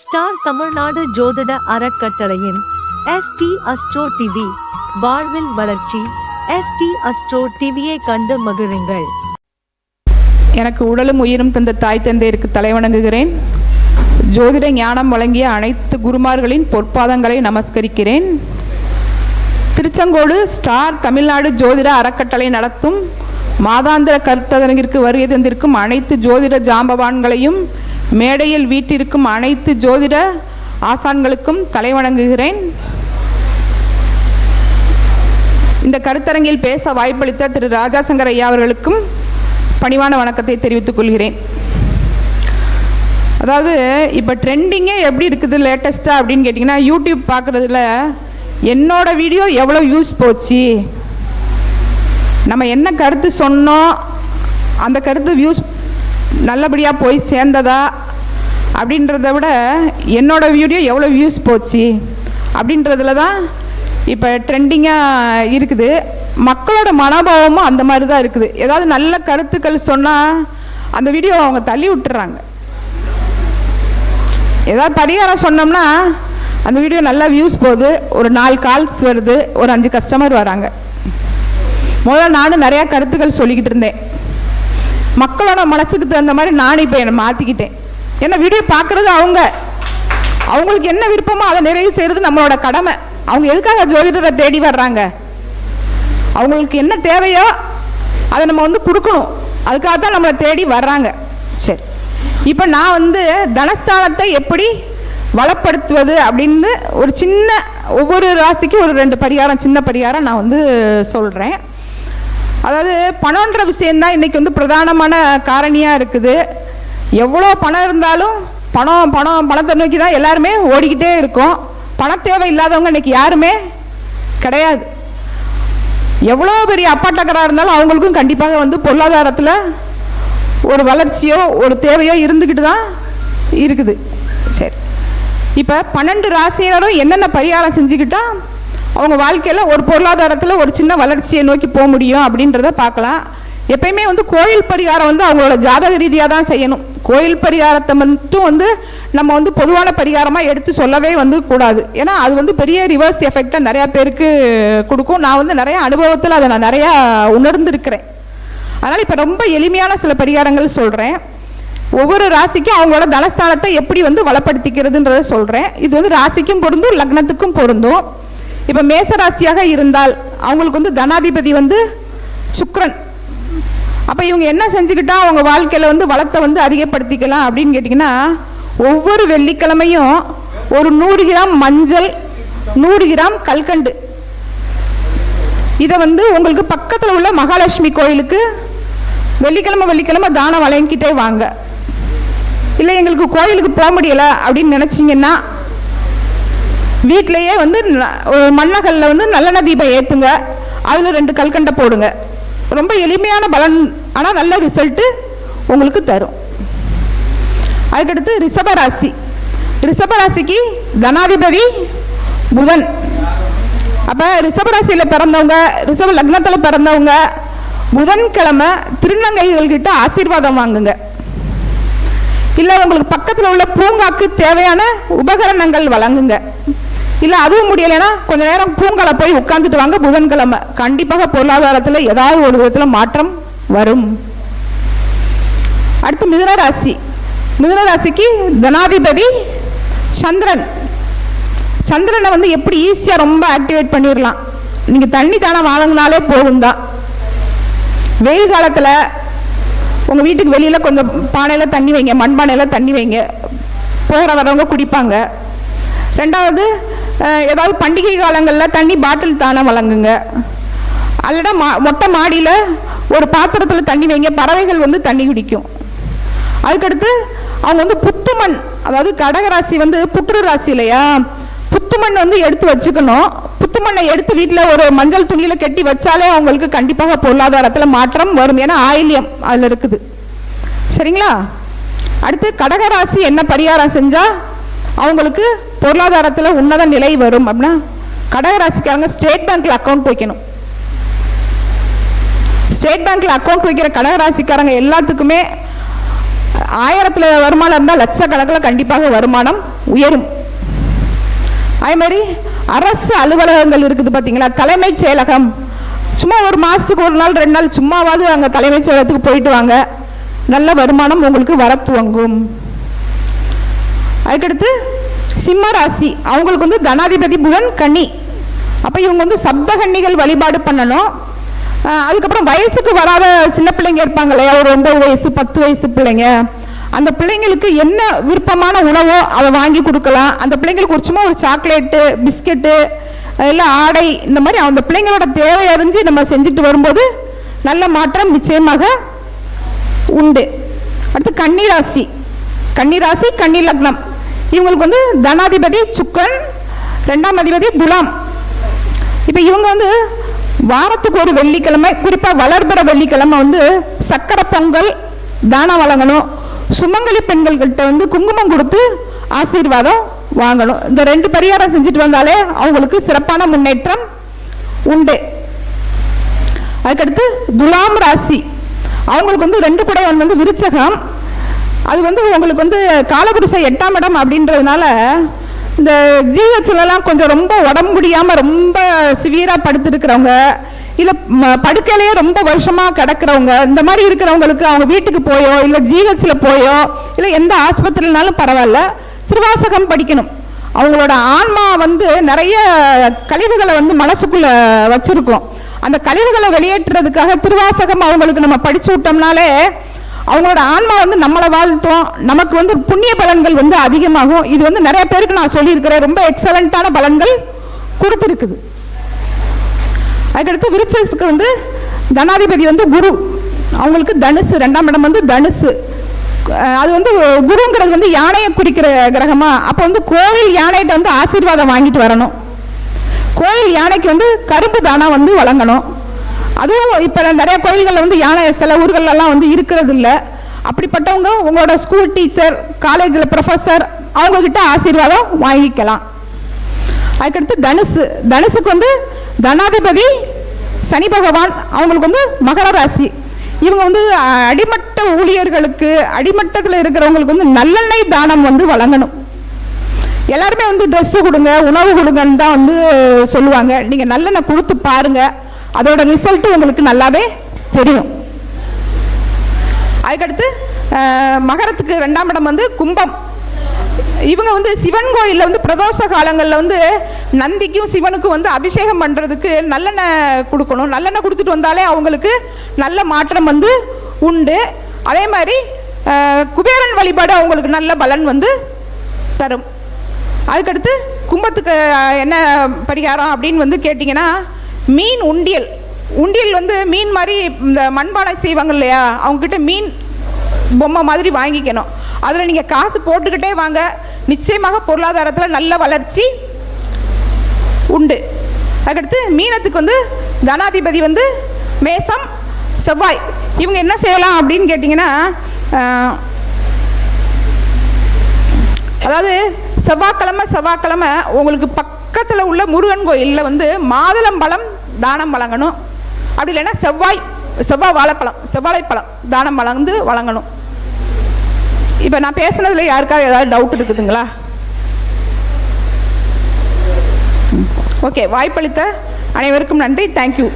Star Tamil Nadu ஜோதிட அறக்கட்டளையின் ST astro TV வாழ்வில் வளர்ச்சி. எஸ்டி அஸ்ட்ரோ டிவியை கண்டு மகிழுங்கள். எனக்கு உடலும் உயிரும் தந்த தாய் தந்தையருக்கு தலைவணங்குகிறேன் ஜோதிட ஞானம் வழங்கிய அனைத்து குருமார்களின் பொற்பாதங்களை நமஸ்கரிக்கிறேன். திருச்செங்கோடு ஸ்டார் தமிழ்நாடு ஜோதிட அறக்கட்டளை நடத்தும் மாதாந்திர கருத்தரங்கிற்கு வருகை தந்திருக்கும் அனைத்து ஜோதிட ஜாம்பவான்களையும் மேடையில் வீட்டிற்கும் அனைத்து ஜோதிட ஆசான்களுக்கும் தலைவணங்குகிறேன் இந்த கருத்தரங்கில் பேச வாய்ப்பளித்த திரு ராஜாசங்கர் ஐயா அவர்களுக்கும் பணிவான வணக்கத்தை தெரிவித்துக் கொள்கிறேன். அதாவது இப்போ ட்ரெண்டிங்கே எப்படி இருக்குது லேட்டஸ்ட்டாக அப்படின்னு கேட்டிங்கன்னா யூடியூப் பார்க்குறதுல என்னோட வீடியோ எவ்வளோ வியூஸ் போச்சு? நம்ம என்ன கருத்து சொன்னோம்? அந்த கருத்து வியூஸ் நல்லபடியாக போய் சேர்ந்ததா அப்படின்றத விட என்னோட வீடியோ எவ்வளோ வியூஸ் போச்சு அப்படின்றதுல தான் இப்போ ட்ரெண்டிங்காக இருக்குது. மக்களோட மனோபாவமும் அந்த மாதிரி தான் இருக்குது. ஏதாவது நல்ல கருத்துக்கள் சொன்னால் அந்த வீடியோ அவங்க தள்ளி விட்டுறாங்க. ஏதாவது பரிகாரம் சொன்னோம்னா அந்த வீடியோ நல்லா வியூஸ் போகுது. ஒரு நாலு கால்ஸ் வருது. ஒரு அஞ்சு கஸ்டமர் வராங்க. முதல்ல நானும் நிறையா கருத்துக்கள் சொல்லிக்கிட்டு இருந்தேன். மக்களோட மனசுக்கு தகுந்த மாதிரி நானும் இப்போ என்னை மாற்றிக்கிட்டேன் ஏன்னா வீடியோ பார்க்குறது அவங்க. அவங்களுக்கு என்ன விருப்பமோ அதை நிறைவு செய்கிறது நம்மளோட கடமை. அவங்க எதுக்காக ஜோதிடரை தேடி வர்றாங்க? அவங்களுக்கு என்ன தேவையோ அதை நம்ம வந்து கொடுக்கணும். அதுக்காக தான் நம்மளை தேடி வர்றாங்க. சரி. இப்போ நான் வந்து தனஸ்தானத்தை எப்படி வளப்படுத்துவது அப்படின்னு ஒரு சின்ன ஒவ்வொரு ராசிக்கும் ஒரு ரெண்டு பரிகாரம் சின்ன பரிகாரம் நான் வந்து சொல்கிறேன் அதாவது பணம்ன்ற விஷயந்தான் இன்றைக்கி வந்து பிரதானமான காரணியாக இருக்குது. எவ்வளோ பணம் இருந்தாலும் பணம் பணம் பணத்தை நோக்கி தான் எல்லாருமே ஓடிக்கிட்டே இருக்கோம். பண தேவை இல்லாதவங்க இன்றைக்கி யாருமே கிடையாது. எவ்வளோ பெரிய அப்பாட்டக்கராக இருந்தாலும் அவங்களுக்கும் கண்டிப்பாக வந்து பொருளாதாரத்தில் ஒரு வளர்ச்சியோ ஒரு தேவையோ இருந்துக்கிட்டு தான் இருக்குது. சரி. இப்போ பன்னெண்டு ராசியினரும் என்னென்ன பரிகாரம் செஞ்சுக்கிட்டால் அவங்க வாழ்க்கையில் ஒரு பொருளாதாரத்தில் ஒரு சின்ன வளர்ச்சியை நோக்கி போக முடியும் அப்படின்றத பார்க்கலாம். எப்பயுமே வந்து கோயில் பரிகாரம் வந்து அவங்களோட ஜாதக ரீதியாக தான் செய்யணும். கோயில் பரிகாரத்தை மட்டும் வந்து நம்ம வந்து பொதுவான பரிகாரமாக எடுத்து சொல்லவே வந்து கூடாது. ஏன்னா அது வந்து பெரிய ரிவர்ஸ் எஃபெக்டை நிறையா பேருக்கு கொடுக்கும். நான் வந்து நிறைய அனுபவத்தில் அதை நான் நிறையா உணர்ந்திருக்கிறேன். அதனால் இப்போ ரொம்ப எளிமையான சில பரிகாரங்கள் சொல்கிறேன் ஒவ்வொரு ராசிக்கும் அவங்களோட தனஸ்தானத்தை எப்படி வந்து வளப்படுத்திக்கிறதுன்றத சொல்கிறேன் இது வந்து ராசிக்கும் பொருந்தும் லக்னத்துக்கும் பொருந்தும். இப்போ மேசராசியாக இருந்தால் அவங்களுக்கு வந்து தனாதிபதி வந்து சுக்ரன் அப்போ இவங்க என்ன செஞ்சுக்கிட்டா அவங்க வாழ்க்கையில் வந்து வளத்தை வந்து அதிகப்படுத்திக்கலாம் அப்படின்னு கேட்டிங்கன்னா ஒவ்வொரு வெள்ளிக்கிழமையும் ஒரு நூறு கிராம் மஞ்சள் நூறு கிராம் கல்கண்டு. இதை வந்து உங்களுக்கு பக்கத்தில் உள்ள மகாலட்சுமி கோயிலுக்கு வெள்ளிக்கிழமை வெள்ளிக்கிழமை தானம் வழங்கிக்கிட்டே வாங்க. இல்லை எங்களுக்கு கோயிலுக்கு போக முடியலை அப்படின்னு நினச்சிங்கன்னா வீட்டிலையே வந்து மண்ணகல்ல வந்து நல்லெண்ணெய் தீபம் ஏற்றுங்க அதில் ரெண்டு கல்கண்டை போடுங்க. ரொம்ப எளிமையான பலன் ஆனால் நல்ல ரிசல்ட்டு உங்களுக்கு தரும். அதுக்கடுத்து ரிஷபராசி. ரிஷபராசிக்கு தனாதிபதி புதன். அப்போ ரிஷபராசியில் பிறந்தவங்க ரிஷப லக்னத்தில் பிறந்தவங்க புதன்கிழமை திருநங்கைகள்கிட்ட ஆசீர்வாதம் வாங்குங்க. இல்லை உங்களுக்கு பக்கத்தில் உள்ள பூங்காக்கு தேவையான உபகரணங்கள் வழங்குங்க. இல்லை அதுவும் முடியலைன்னா கொஞ்ச நேரம் பூங்கால போய் உட்காந்துட்டு வாங்க புதன்கிழமை. கண்டிப்பாக பொருளாதாரத்தில் ஏதாவது ஒரு விதத்தில் மாற்றம் வரும். அடுத்து மிதனராசி. மிதனராசிக்கு தனாதிபதி சந்திரன். சந்திரனை வந்து எப்படி ஈஸியாக ரொம்ப ஆக்டிவேட் பண்ணிடலாம் நீங்கள் தண்ணி தானே வாங்கினாலே போதும் தான் வெயில் காலத்தில் உங்கள் வீட்டுக்கு வெளியில் கொஞ்சம் பானையில் தண்ணி வைங்க மண்பானையில் தண்ணி வைங்க. போகிற வரவங்க குடிப்பாங்க. ரெண்டாவது ஏதாவது பண்டிகை காலங்களில் தண்ணி பாட்டில் தானே வழங்குங்க. அல்லடா மா மொட்டை மாடியில் ஒரு பாத்திரத்தில் தண்ணி வைங்க பறவைகள் வந்து தண்ணி குடிக்கும். அதுக்கடுத்து அவங்க வந்து புத்துமண் அதாவது கடகராசி வந்து புற்று ராசி இல்லையா புத்துமண் வந்து எடுத்து வச்சுக்கணும். புத்துமண்ணை எடுத்து வீட்டில் ஒரு மஞ்சள் துணியில் கட்டி வச்சாலே அவங்களுக்கு கண்டிப்பாக பொருளாதாரத்தில் மாற்றம் வரும் ஏன்னா ஆயில்யம் அதில் இருக்குது. சரிங்களா? அடுத்து கடகராசி என்ன பரிகாரம் செஞ்சால் அவங்களுக்கு பொருளாதாரத்தில் உன்னத நிலை வரும் அப்படின்னா கடகராசிக்காரங்க ஸ்டேட் பேங்க்கில் அக்கௌண்ட் வைக்கணும். ஸ்டேட் பேங்க்கில் அக்கௌண்ட் வைக்கிற கடகராசிக்காரங்க எல்லாத்துக்குமே ஆயிரத்தில் வருமானம் இருந்தால் லட்சக்கணக்கில் கண்டிப்பாக வருமானம் உயரும். அதே மாதிரி அரசு அலுவலகங்கள் இருக்குது பார்த்தீங்களா? தலைமைச் செயலகம். சும்மா ஒரு மாதத்துக்கு ஒரு நாள் ரெண்டு நாள் சும்மாவாவது அங்கே தலைமைச் செயலகத்துக்கு போயிட்டு வாங்க. நல்ல வருமானம் உங்களுக்கு வர துவங்கும். அதுக்கடுத்து சிம்ம ராசி. அவங்களுக்கு வந்து தனாதிபதி புதன் கன்னி. அப்போ இவங்க வந்து சப்தகன்னிகள் வழிபாடு பண்ணணும். அதுக்கப்புறம் வயசுக்கு வராத சின்ன பிள்ளைங்க இருப்பாங்க இல்லையா? ஒரு ஒன்பது வயசு பத்து வயசு பிள்ளைங்க. அந்த பிள்ளைங்களுக்கு என்ன விருப்பமான உணவோ அதை வாங்கி கொடுக்கலாம். அந்த பிள்ளைங்களுக்கு ஒரு சும்மா ஒரு சாக்லேட்டு பிஸ்கெட்டு இல்லை ஆடை இந்த மாதிரி அந்த பிள்ளைங்களோட தேவை அறிஞ்சு நம்ம செஞ்சுட்டு வரும்போது நல்ல மாற்றம் நிச்சயமாக உண்டு. அடுத்து கன்னிராசி கன்னிராசி கன்னி லக்னம். இவங்களுக்கு வந்து தனாதிபதி சுக்கன் ரெண்டாம் அதிபதி துலாம் இப்போ இவங்க வந்து வாரத்துக்கு ஒரு வெள்ளிக்கிழமை குறிப்பாக வளர்பிற வெள்ளிக்கிழமை வந்து சக்கரை பொங்கல் தானம் வழங்கணும். சுமங்கலி பெண்கள்கிட்ட வந்து குங்குமம் கொடுத்து ஆசீர்வாதம் வாங்கணும். இந்த ரெண்டு பரிகாரம் செஞ்சுட்டு வந்தாலே அவங்களுக்கு சிறப்பான முன்னேற்றம் உண்டு. அதுக்கடுத்து துலாம் ராசி. அவங்களுக்கு வந்து ரெண்டு குடையவன் வந்து விருச்சகம். அது வந்து உங்களுக்கு வந்து காலபுருஷ எட்டாம் இடம் அப்படின்றதுனால இந்த ஜிஹெச்லலாம் கொஞ்சம் ரொம்ப உடம்பு முடியாமல் ரொம்ப சிவியராக படுத்துருக்கிறவங்க இல்லை படுக்கையிலேயே ரொம்ப வருஷமாக கிடக்கிறவங்க இந்த மாதிரி இருக்கிறவங்களுக்கு அவங்க வீட்டுக்கு போயோ இல்லை ஜிஹெச்சில் போயோ இல்லை எந்த ஆஸ்பத்திரினாலும் பரவாயில்ல திருவாசகம் படிக்கணும். அவங்களோட ஆன்மா வந்து நிறைய கழிவுகளை வந்து மனசுக்குள்ளே வச்சுருக்கோம். அந்த கழிவுகளை வெளியேற்றுறதுக்காக திருவாசகம் அவங்களுக்கு நம்ம படிச்சு விட்டோம்னாலே அவங்களோட ஆன்மா வந்து நம்மளை வாழ்த்தும். நமக்கு வந்து புண்ணிய பலன்கள் வந்து அதிகமாகும். இது வந்து நிறைய பேருக்கு நான் சொல்லியிருக்கிறேன். ரொம்ப எக்ஸலண்ட்டான பலன்கள் கொடுத்துருக்குது. அதுக்கடுத்து விருச்சத்துக்கு வந்து தனாதிபதி வந்து குரு. அவங்களுக்கு தனுசு. ரெண்டாம் இடம் வந்து தனுசு. அது வந்து குருங்கிறது வந்து யானையை குறிக்கிற கிரகமா? அப்போ வந்து கோவில் யானைகிட்ட வந்து ஆசீர்வாதம் வாங்கிட்டு வரணும். கோயில் யானைக்கு வந்து கரும்பு தானா வந்து வழங்கணும். அதுவும் இப்போ நிறைய கோயில்களில் வந்து யானை சில ஊர்களெல்லாம் வந்து இருக்கிறது இல்லை அப்படிப்பட்டவங்க உங்களோட ஸ்கூல் டீச்சர் காலேஜில் ப்ரொஃபஸர் அவங்கக்கிட்ட ஆசீர்வாதம் வாங்கிக்கலாம். அதுக்கடுத்து தனுசு. தனுசுக்கு வந்து தனாதிபதி சனி பகவான் அவங்களுக்கு வந்து மகர ராசி. இவங்க வந்து அடிமட்ட ஊழியர்களுக்கு அடிமட்டத்தில் இருக்கிறவங்களுக்கு வந்து நல்லெண்ணெய் தானம் வந்து வழங்கணும். எல்லாருமே வந்து ட்ரெஸ்ஸு கொடுங்க உணவு கொடுங்கன்னு தான் வந்து சொல்லுவாங்க. நீங்கள் நல்லெண்ணெய் கொடுத்து பாருங்கள் அதோட ரிசல்ட் உங்களுக்கு நல்லாவே தெரியும். அதுக்கடுத்து மகரத்துக்கு ரெண்டாம் இடம் வந்து கும்பம். இவங்க வந்து சிவன் கோயிலில் வந்து பிரதோஷ காலங்களில் வந்து நந்திக்கும் சிவனுக்கும் வந்து அபிஷேகம் பண்ணுறதுக்கு நல்லெண்ணெய் கொடுக்கணும். நல்லெண்ணெய் கொடுத்துட்டு வந்தாலே அவங்களுக்கு நல்ல மாற்றம் வந்து உண்டு. அதே மாதிரி குபேரன் வழிபாடு அவங்களுக்கு நல்ல பலன் வந்து தரும். அதுக்கடுத்து கும்பத்துக்கு என்ன பரிகாரம் அப்படின்னு வந்து கேட்டிங்கன்னா மீன் உண்டியல். உண்டியல் வந்து மீன் மாதிரி இந்த மண்பானை செய்வாங்க இல்லையா? அவங்கக்கிட்ட மீன் பொம்மை மாதிரி வாங்கிக்கணும். அதில் நீங்கள் காசு போட்டுக்கிட்டே வாங்க. நிச்சயமாக பொருளாதாரத்தில் நல்ல வளர்ச்சி உண்டு. அதுக்கடுத்து மீனத்துக்கு வந்து தனாதிபதி வந்து மேசம் செவ்வாய். இவங்க என்ன செய்யலாம் அப்படின்னு கேட்டிங்கன்னா அதாவது செவ்வாய்க்கிழமை செவ்வாய்க்கிழமை உங்களுக்கு பக்கத்தில் உள்ள முருகன் கோயிலில் வந்து மாதுளம்பழம் தானம் வழங்கணும். அப்படி இல்லைன்னா செவ்வாய் செவ்வாய் வாழைப்பழம் செவ்வாழைப்பழம் தானம் வளர்ந்து வழங்கணும். இப்போ நான் பேசுனதில் யாருக்காவது ஏதாவது டவுட் இருக்குதுங்களா? ஓகே வாய்ப்பளித்த அனைவருக்கும் நன்றி. தேங்க்யூ